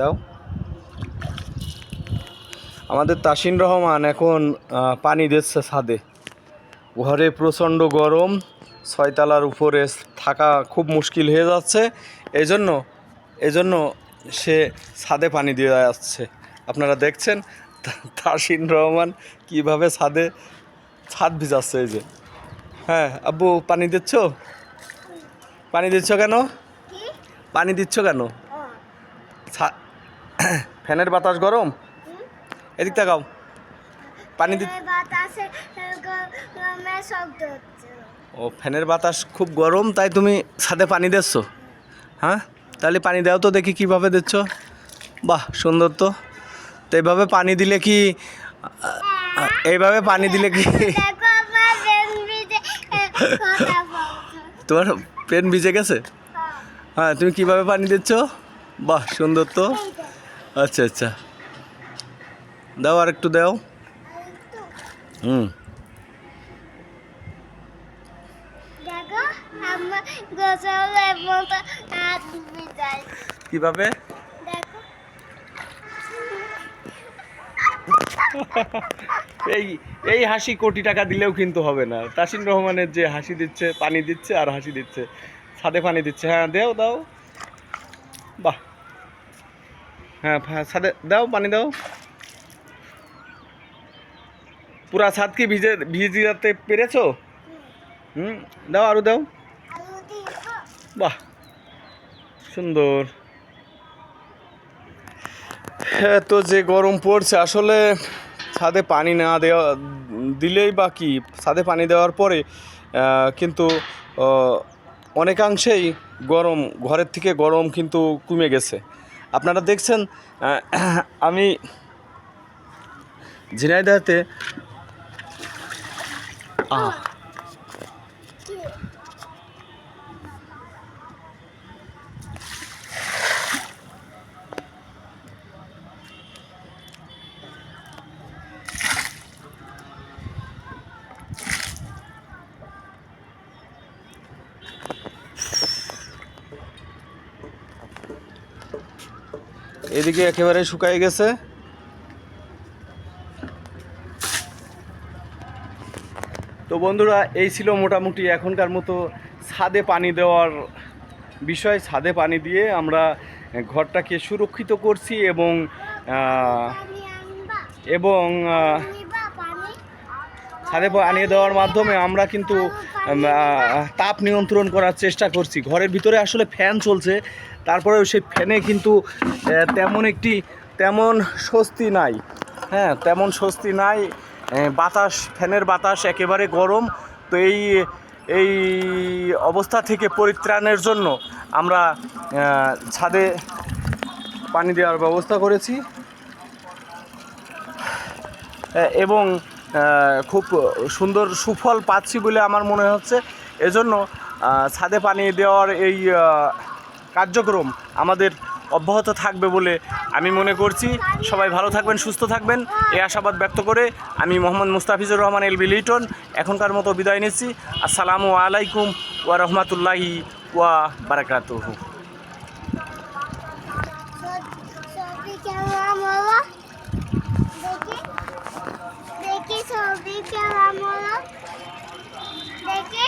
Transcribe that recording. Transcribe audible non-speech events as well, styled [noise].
দাও। আমাদের তাসিন রহমান এখন পানি দিচ্ছে ছাদে। ঘরে প্রচণ্ড গরম ছয়তলার উপরে থাকা খুব মুশকিল হয়ে যাচ্ছে। এই জন্য এই জন্য সে ছাদে পানি দিয়ে যাচ্ছে। আপনারা দেখছেন [laughs] তাসিন রহমান কীভাবে ছাদে ছাদ ভিজাচ্ছে এই যে। হ্যাঁ আব্বু পানি দিচ্ছ? পানি দিচ্ছ কেন? পানি দিচ্ছ কেন? ফ্যানের বাতাস গরম? এদিক তাকাও। পানি ও ফ্যানের বাতাস খুব গরম তাই তুমি ছাদে পানি দিচ্ছ? হ্যাঁ? তাহলে পানি দাও তো দেখি কীভাবে দিচ্ছ। বাহ সুন্দর তো। তো এইভাবে পানি দিলে কি এইভাবে পানি দিলে কি তোমার পেন ভিজে গেছে? হ্যাঁ। তুমি কীভাবে পানি দিচ্ছ? বাহ সুন্দর তো। আচ্ছা আচ্ছা। দাও আর একটু দাও। হুম। কীভাবে? এই এই হাসি কোটি টাকা দিলেও কিন্তু হবে না। তাসিন রহমানের যে হাসি দিচ্ছে পানি দিচ্ছে আর হাসি দিচ্ছে ছাদে পানি দিচ্ছে। হ্যাঁ দেও দাও। বাহ। হ্যাঁ ছাদে দাও, পানি দাও। পুরা ছাদ কি ভিজে ভিজিয়ে পেরেছ? হুম, দাও আরও দাও। বাহ, সুন্দর। হ্যাঁ তো যে গরম পড়ছে, আসলে ছাদে পানি না দেওয়া দিলেই বা কি? ছাদে পানি দেওয়ার পরে কিন্তু অনেকাংশেই গরম ঘরের থেকে গরম কিন্তু কমে গেছে। আপনারা দেখছেন আমি ঝিনাইদাতে আহ এদিকে একেবারে শুকায় গেছে। তো বন্ধুরা, এই ছিল মোটামুটি এখনকার মতো ছাদে পানি দেওয়ার বিষয়। ছাদে পানি দিয়ে আমরা ঘরটাকে সুরক্ষিত করছি এবং এবং ছাদে আনিয়ে দেওয়ার মাধ্যমে আমরা কিন্তু তাপ নিয়ন্ত্রণ করার চেষ্টা করছি। ঘরের ভিতরে আসলে ফ্যান চলছে, তারপরেও সেই ফ্যানে কিন্তু তেমন একটি, তেমন স্বস্তি নাই। হ্যাঁ তেমন স্বস্তি নাই। বাতাস, ফ্যানের বাতাস একেবারে গরম। তো এই এই অবস্থা থেকে পরিত্রাণের জন্য আমরা ছাদে পানি দেওয়ার ব্যবস্থা করেছি। এবং খুব সুন্দর সুফল পাচ্ছি বলে আমার মনে হচ্ছে এজন্য ছাদে পানি দেওয়ার এই কার্যক্রম আমাদের অব্যাহত থাকবে বলে আমি মনে করছি সবাই ভালো থাকবেন সুস্থ থাকবেন এই আশাবাদ ব্যক্ত করে আমি মোহাম্মদ মুস্তাফিজুর রহমান এলবি লিটন এখনকার মতো বিদায় নিচ্ছি আসসালামু আলাইকুম ওয়া রহমাতুল্লাহি ওয়া বারাকাতুহু ছবি কেমন হলো দেখি দেখি ছবি কেমন দেখি